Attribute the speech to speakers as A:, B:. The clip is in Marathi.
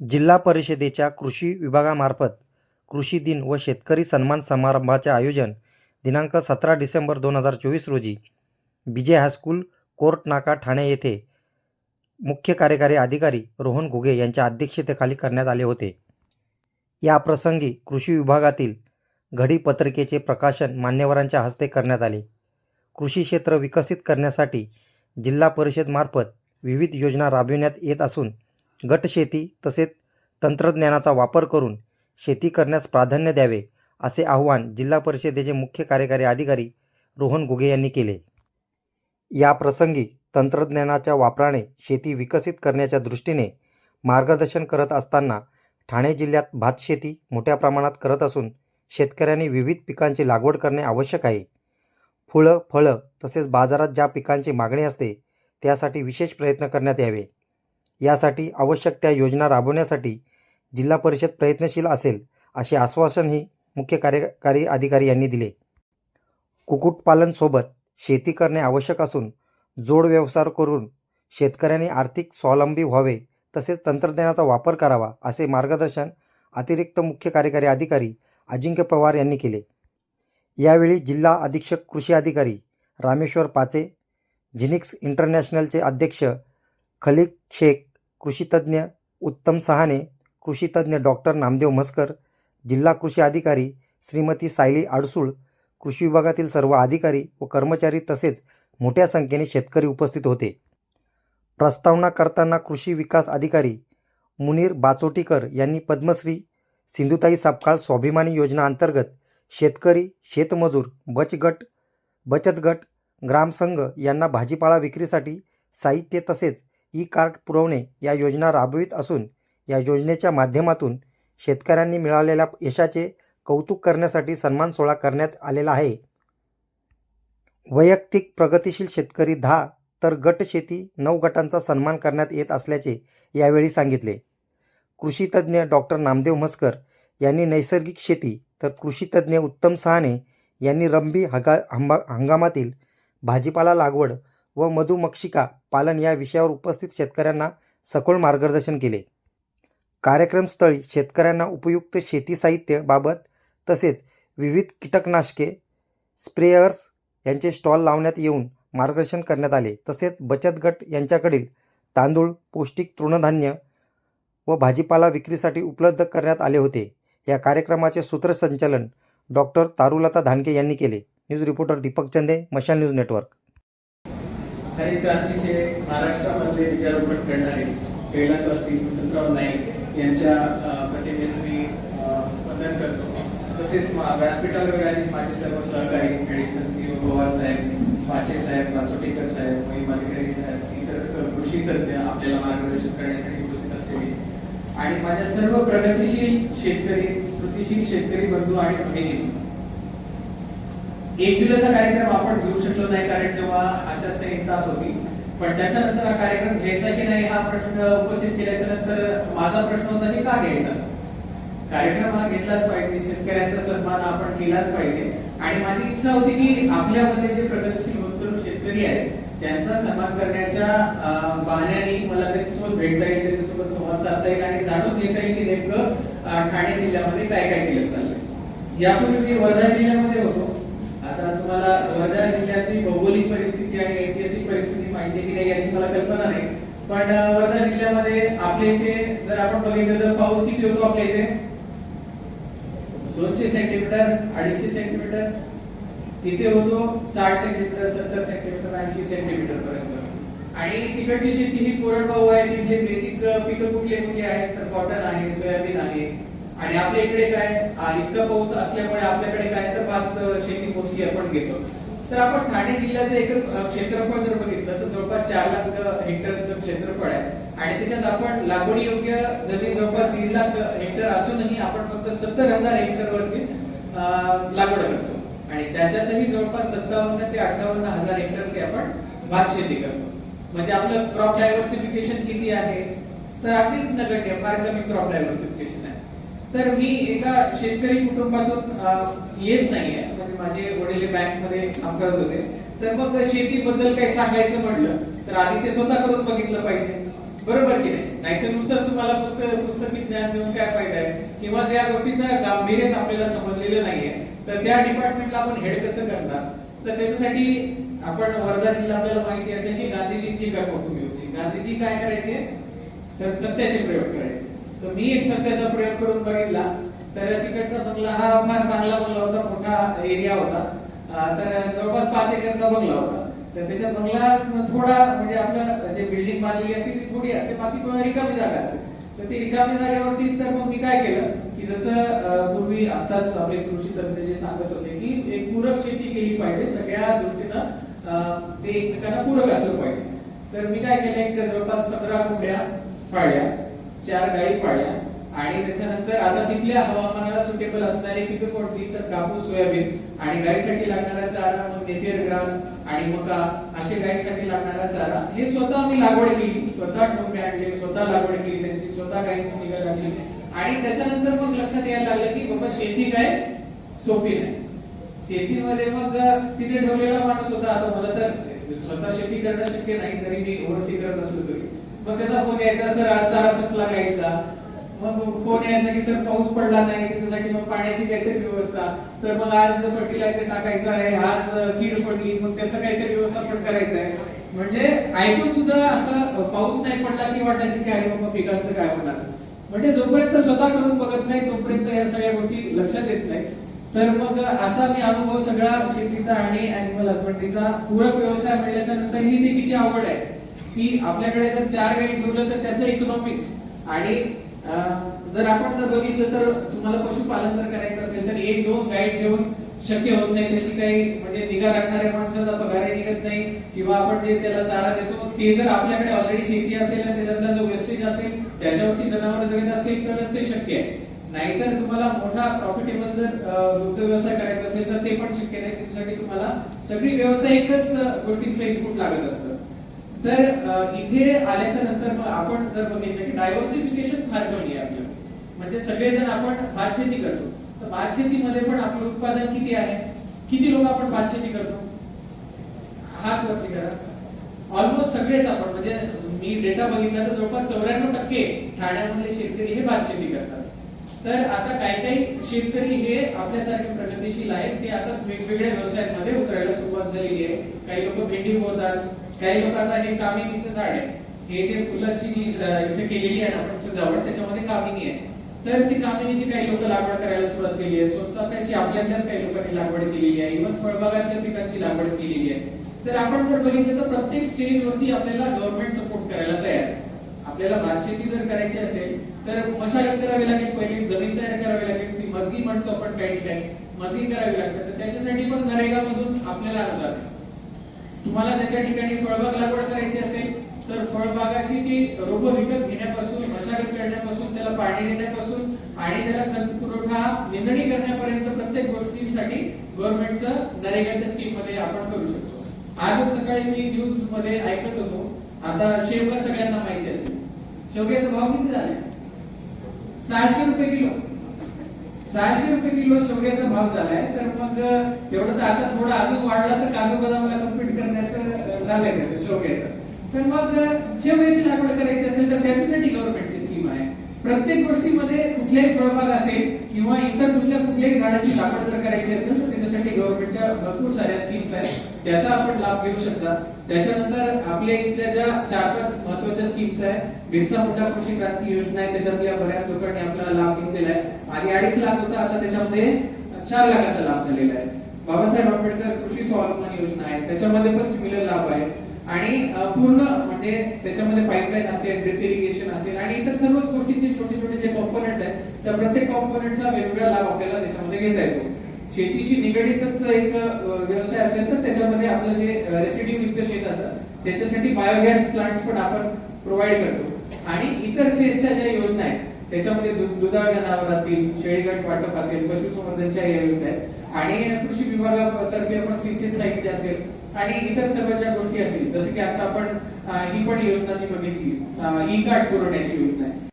A: जिल्हा परिषदेच्या कृषी विभागामार्फत कृषी दिन व शेतकरी सन्मान समारंभाचे आयोजन दिनांक सतरा डिसेंबर दोन हजार चोवीस रोजी विजय हायस्कूल कोर्ट नाका ठाणे येथे मुख्य कार्यकारी अधिकारी रोहन घुगे यांच्या अध्यक्षतेखाली करण्यात आले होते. या प्रसंगी कृषी विभागातील घडी पत्रिकेचे प्रकाशन मान्यवरांच्या हस्ते करण्यात आले. कृषी क्षेत्र विकसित करण्यासाठी जिल्हा परिषदमार्फत विविध योजना राबविण्यात येत असून गटशेती तसेच तंत्रज्ञानाचा वापर करून शेती करण्यास प्राधान्य द्यावे असे आवाहन जिल्हा परिषदेचे मुख्य कार्यकारी अधिकारी रोहन घुगे यांनी केले. या प्रसंगी तंत्रज्ञानाच्या वापराने शेती विकसित करण्याच्या दृष्टीने मार्गदर्शन करत असताना ठाणे जिल्ह्यात भातशेती मोठ्या प्रमाणात करत असून शेतकऱ्यांनी विविध पिकांची लागवड करणे आवश्यक आहे. फुलं फळं तसेच बाजारात ज्या पिकांची मागणी असते त्यासाठी विशेष प्रयत्न करण्यात यावे. यासाठी आवश्यक त्या योजना राबवण्यासाठी जिल्हा परिषद प्रयत्नशील असेल असे आश्वासनही मुख्य कार्यकारी अधिकारी यांनी दिले. कुक्कुटपालनसोबत शेती करणे आवश्यक असून जोड व्यवसाय करून शेतकऱ्यांनी आर्थिक स्वावलंबी व्हावे तसेच तंत्रज्ञानाचा वापर करावा असे मार्गदर्शन अतिरिक्त मुख्य कार्यकारी अधिकारी अजिंक्य पवार यांनी केले. यावेळी जिल्हा अधीक्षक कृषी अधिकारी रामेश्वर पाचे झिनिक्स इंटरनॅशनलचे अध्यक्ष खलीक शेख कृषीतज्ज्ञ उत्तम सहाने कृषीतज्ज्ञ डॉक्टर नामदेव म्हसकर जिल्हा कृषी अधिकारी श्रीमती सायली आडसूळ कृषी विभागातील सर्व अधिकारी व कर्मचारी तसेच मोठ्या संख्येने शेतकरी उपस्थित होते. प्रस्तावना करताना कृषी विकास अधिकारी मुनीर बाचोटीकर यांनी पद्मश्री सिंधुताई सापकाळ स्वाभिमानी योजना अंतर्गत शेतकरी शेतमजूर बचगट बचत गट ग्रामसंघ यांना भाजीपाळा विक्रीसाठी साहित्य तसेच ई कार्ट पुरवणे या योजना राबवित असून या योजनेच्या माध्यमातून शेतकऱ्यांनी मिळालेल्या यशाचे कौतुक करण्यासाठी सन्मान सोहळा करण्यात आलेला आहे. वैयक्तिक प्रगतिशील शेतकरी दहा तर गट शेती नऊ गटांचा सन्मान करण्यात येत असल्याचे यावेळी सांगितले. कृषीतज्ज्ञ डॉक्टर नामदेव म्हस्कर यांनी नैसर्गिक शेती तर कृषीतज्ज्ञ उत्तम सहाने यांनी रब्बी हगा हंबा हंगामातील भाजीपाला लागवड व मधुमक्षिका पालन या विषयावर उपस्थित शेतकऱ्यांना सखोल मार्गदर्शन केले. कार्यक्रमस्थळी शेतकऱ्यांना उपयुक्त शेती साहित्याबाबत तसेच विविध कीटकनाशके स्प्रेयर्स यांचे स्टॉल लावण्यात येऊन मार्गदर्शन करण्यात आले. तसेच बचत गट यांच्याकडील तांदूळ पौष्टिक तृणधान्य व भाजीपाला विक्रीसाठी उपलब्ध करण्यात आले होते. या कार्यक्रमाचे सूत्रसंचालन डॉक्टर तारुलता धानके यांनी केले. न्यूज रिपोर्टर दीपक चंदे मशाल न्यूज नेटवर्क.
B: हरित क्रांतीचे महाराष्ट्रामधले विचारोपण करणारे कैलासवासी वसंतराव नाईक यांच्या प्रतिमेस मी वंदन करतो. तसेच व्यासपीठावर विराजित माझे सर्व सहकारी ॲडिशनल सी पवार साहेब पाचे साहेब वाचोटीकर साहेब मोहिम अधिकारी साहेब इतर कृषी तज्ज्ञ आपल्याला मार्गदर्शन करण्यासाठी उपस्थित असलेले. आणि माझ्या सर्व प्रगतीशील शेतकरी कृतीशील शेतकरी बंधू आणि भगिनी एक जुलैचा कार्यक्रम आपण घेऊ शकलो नाही कारण तेव्हा आचारसंहिता होती पण त्याच्यानंतर हा कार्यक्रम घ्यायचा की नाही हा प्रश्न उपस्थित केल्याच्यानंतर माझा प्रश्न होता की का घ्यायचा? कार्यक्रम हा घेतलाच पाहिजे शेतकऱ्यांचा सन्मान आपण केलाच पाहिजे. आणि माझी इच्छा होती की आपल्यामध्ये जे प्रगतशील होतकरू शेतकरी आहेत त्यांचा सन्मान करण्याच्या बहाण्याने मला त्याच्यासोबत भेटता येईल त्याच्यासोबत संवाद साधता येईल आणि जाणून घेता येईल की नेमकं ठाणे जिल्ह्यामध्ये काय काय केलं चाललंय. यापूर्वी मी वर्धा जिल्ह्यामध्ये होतो. तुम्हाला वर्धा जिल्ह्याची भौगोलिक परिस्थिती आणि ऐतिहासिक परिस्थिती माहिती की नाही याची मला कल्पना नाही. पण वर्धा जिल्ह्यामध्ये आपल्या इथे जर आपण बघितलं तर पाऊस किती होतो आपल्या इथे? दोनशे सेंटीमीटर अडीचशे सेंटीमीटर. तिथे होतो साठ सेंटीमीटर सत्तर सेंटीमीटर ऐंशी सेंटीमीटर पर्यंत. आणि तिकडची शेती ही कोरडवाहू आहे तिथे बेसिक पिकं कुठले कुठले आहेत तर कॉटन आहे सोयाबीन आहे आणि आपल्या इकडे काय इतका पाऊस असल्यामुळे आपल्याकडे काय तर भात शेती मोस्टली आपण घेतो. तर आपण ठाणे जिल्ह्याचं एक क्षेत्रफळ जर बघितलं तर जवळपास चार लाख हेक्टरचं क्षेत्रफळ आहे. आणि त्याच्यात आपण लागवडी योग्य जमीन जवळपास दीड लाख हेक्टर असूनही आपण फक्त सत्तर हजार हेक्टर वरतीच लागवड करतो. आणि त्याच्यातही जवळपास सत्तावन्न ते अठ्ठावन्न हजार हेक्टरची आपण भात शेती करतो. म्हणजे आपलं क्रॉप डायव्हर्सिफिकेशन किती आहे? तर अगदीच नगण्य फार कमी क्रॉप डायव्हर्सिफिकेशन आहे. तर मी एका शेतकरी कुटुंबातून येत नाहीये. म्हणजे माझे वडील बँकमध्ये काम करत होते. तर मग शेतीबद्दल काही सांगायचं म्हटलं तर आधी ते स्वतः करून बघितलं पाहिजे. बरोबर की नाही? नाहीतर नुसतं तुम्हाला पुस्तक पुस्तकी ज्ञान देऊन काय फायदा आहे? किंवा ज्या गोष्टीचं गांभीर्यच आपल्याला समजलेलं नाहीये तर त्या डिपार्टमेंटला आपण हेड कसं करणार? तर त्याच्यासाठी आपण वर्धा जिल्हा आपल्याला माहिती असेल की गांधीजींची कर्मभूमी होती. गांधीजी काय करायचे? तर सत्याचे प्रयोग करायचे. तर मी एक सत्याचा प्रयोग करून बघितला. तर तिकडचा बंगला हा फार चांगला बंगला होता मोठा एरिया होता. तर जवळपास पाच एकरचा बंगला होता. तर त्याच्या बंगला थोडा म्हणजे आपलं जे बिल्डिंग बांधलेली असते ती थोडी असते बाकी थोडा रिकामी जागा असते. तर ती रिकामी जागेवरती तर मग मी काय केलं की जसं पूर्वी आताच आपले कृषी तज्ञ जे सांगत होते की एक पूरक शेती केली पाहिजे सगळ्या दृष्टीनं ते एकमेकांना पूरक असलं पाहिजे. तर मी काय केलं एक जवळपास पंधरा कुंड्या पाळल्या चार गायी पाळल्या. आणि त्याच्यानंतर आता तिथल्या हवामानाला सुटेबल असणारी पिकं कोणती? तर कापूस सोयाबीन. आणि गायीसाठी लागणारा चारा मग नेपियर ग्रास आणि मका. असे गायीसाठी लागणारा चारा. हे स्वतः मी लागवड केली. स्वतः टोपे आणले स्वतः लागवड केली त्यांची स्वतः गायीची निगा लागली. आणि त्याच्यानंतर मग लक्षात यायला लागलं की बाबा शेती काय? सोपी नाही. शेतीमध्ये मग तिथे ठेवलेला माणूस होता. आता मला तर स्वतः शेती करणं शक्य नाही. जरी मी ओव्हरसी करत असलो तरी. मग त्याचा फोन यायचा सर आज चारा संपला गायचा मग फोन यायचा की सर पाऊस पडला नाही त्याच्यासाठी मग पाण्याची काहीतरी व्यवस्था. सर मग आज फर्टिलायझर टाकायचं आहे आज कीड पडली मग त्याचं काहीतरी व्यवस्था पण करायचं आहे. म्हणजे ऐकून सुद्धा असं पाऊस नाही पडला की वाटायचं की अरे मग पिकांचं काय होणार? म्हणजे जोपर्यंत स्वतः करून बघत नाही तोपर्यंत या सगळ्या गोष्टी लक्षात येत नाही. तर मग असा मी अनुभव सगळा शेतीचा आणि अॅनिमल हजबंडरीचा पूरक व्यवसाय मिळाल्याच्या नंतर ही ते किती आवड आहे. की आपल्याकडे जर चार गाई ठेवलं तर त्याचं इकॉनॉमिक्स आणि जर आपण जर बघितलं तर तुम्हाला पशुपालन जर करायचं असेल तर एक दोन गाईड ठेवून शक्य होत नाही. त्याची काही म्हणजे निगा राखणाऱ्या माणसाचा पगारही निघत नाही. किंवा आपण जे त्याला चारा देतो ते जर आपल्याकडे ऑलरेडी शेती असेल आणि त्याच्यातला जो वेस्टेज असेल त्याच्यावरती जनावर जगत असेल तरच ते शक्य आहे. नाहीतर तुम्हाला मोठा प्रॉफिटेबल जर दुग्ध व्यवसाय करायचा असेल तर ते पण शक्य नाही. त्याच्यासाठी तुम्हाला सगळी व्यावसायिकच गोष्टींचं इनपुट लागत असतं. तर इथे आल्याच्यानंतर मग आपण जर बघितलं की डायव्हर्सिफिकेशन फार कमी आहे आपलं. म्हणजे सगळेजण आपण भात शेती करतो. तर भात शेतीमध्ये पण आपलं उत्पादन किती आहे? किती लोक आपण भात शेती करतो? हात वरती करा. ऑलमोस्ट सगळेच आपण म्हणजे मी डेटा बघितला तर जवळपास चौऱ्याण्णव टक्के ठाण्यामधले शेतकरी हे भात शेती करतात. तर आता काही काही शेतकरी हे आपल्यासारखे प्रगतीशील आहेत ते आता वेगवेगळ्या व्यवसायांमध्ये उतरायला सुरुवात झालेली आहे. काही लोक भेंडी होतात काही लोक हे कामिनीचं झाड आहे. हे जे फुलाची जी इथे केलेली आहे ना आपण सजावट त्याच्यामध्ये कामिनी आहे. तर ती कामिनीची काही लोक लागवड करायला सुरुवात केली आहे. सोनचाफ्याची आपल्यातल्याच काही लोकांनी लागवड केलेली आहे. इव्हन फळबागाच्या पिकांची लागवड केलेली आहे. तर आपण जर बघितलं तर प्रत्येक स्टेजवरती आपल्याला गव्हर्नमेंट सपोर्ट करायला तयार आहे. आपल्याला भात शेती जर करायची असेल तर मशागत करावी लागेल पहिले जमीन तयार करावी लागेल. ती मजगी म्हणतो आपण काही ठिकाणी. मजगी करावी लागते. तर त्याच्यासाठी पण नरेगामधून आपल्याला अनुदान आहे. तुम्हाला त्याच्या ठिकाणी फळबाग लागवड करायची असेल तर फळबागाची ती रोप विकत घेण्यापासून मशागत करण्यापासून त्याला पाणी देण्यापासून आणि त्याला खत पुरवठा निंदणी करण्यापर्यंत प्रत्येक गोष्टींसाठी गव्हर्नमेंटचं नरेगाच्या स्कीममध्ये आपण करू शकतो. आज सकाळी मी न्यूजमध्ये ऐकत होतो. आता शेवगा सगळ्यांना माहिती असेल. शेवग्याचा भाव किती झाला सहाशे रुपये किलो. सहाशे रुपये किलो शेवग्याचा भाव झालाय. तर मग एवढं तर आता थोडं अजून वाढला तर काजू बदामला कम्पीट करण्याचं झालंय त्याचं शेवग्याचं. तर मग शेवग्याची लागवड करायची असेल तर त्याच्यासाठी गव्हर्नमेंटची प्रत्येक गोष्टीमध्ये कुठल्याही फळबाग असेल किंवा इतर कुठल्या कुठल्याही झाडाची लागवड जर करायची असेल तर त्याच्यासाठी गव्हर्नमेंटच्या भरपूर साऱ्या स्कीम्स आहेत. त्याचा आपण लाभ घेऊ शकता. त्याच्यानंतर आपल्या इथल्या ज्या चार पाच महत्त्वाच्या स्कीम्स आहेत बिरसा मुंडा कृषी क्रांती योजना आहे त्याच्यातल्या बऱ्याच लोकांनी आपला लाभ घेतलेला आहे. आणि अडीच लाख होता आता त्याच्यामध्ये चार लाखाचा लाभ झालेला आहे. बाबासाहेब आंबेडकर कृषी स्वावलंबन योजना आहे. त्याच्यामध्ये पण सिमिलर लाभ आहे. आणि पूर्ण म्हणजे त्याच्यामध्ये पाईपलाईन असेल ड्रिप इरिगेशन असेल आणि इतर सर्वच गोष्टीचे छोटे छोटे जे कॉम्पोनंट्स आहेत त्या प्रत्येक कॉम्पोनंटचा वेगवेगळा लाभ आपल्याला त्याच्यामध्ये घेता येतो. शेतीशी निगडीतच एक व्यवसाय असेल तर त्याच्यामध्ये आपलं जे रेसिड्यू युक्त शेत असतात त्याच्यासाठी बायोगॅस प्लांट पण आपण प्रोव्हाइड करतो. आणि इतर सेसच्या ज्या योजना आहेत त्याच्यामध्ये दुधाळ जनावर असतील शेळीगट वाटप असेल पशुसंवर्धनच्या या योजना आहेत. आणि कृषी विभागातर्फे आपण सिंचन साहित्य असेल आणि इतर सर्व ज्या गोष्टी असतील जसं की आता आपण ही पण योजना जी बघितली ई कार्ड पुरवण्याची योजना आहे.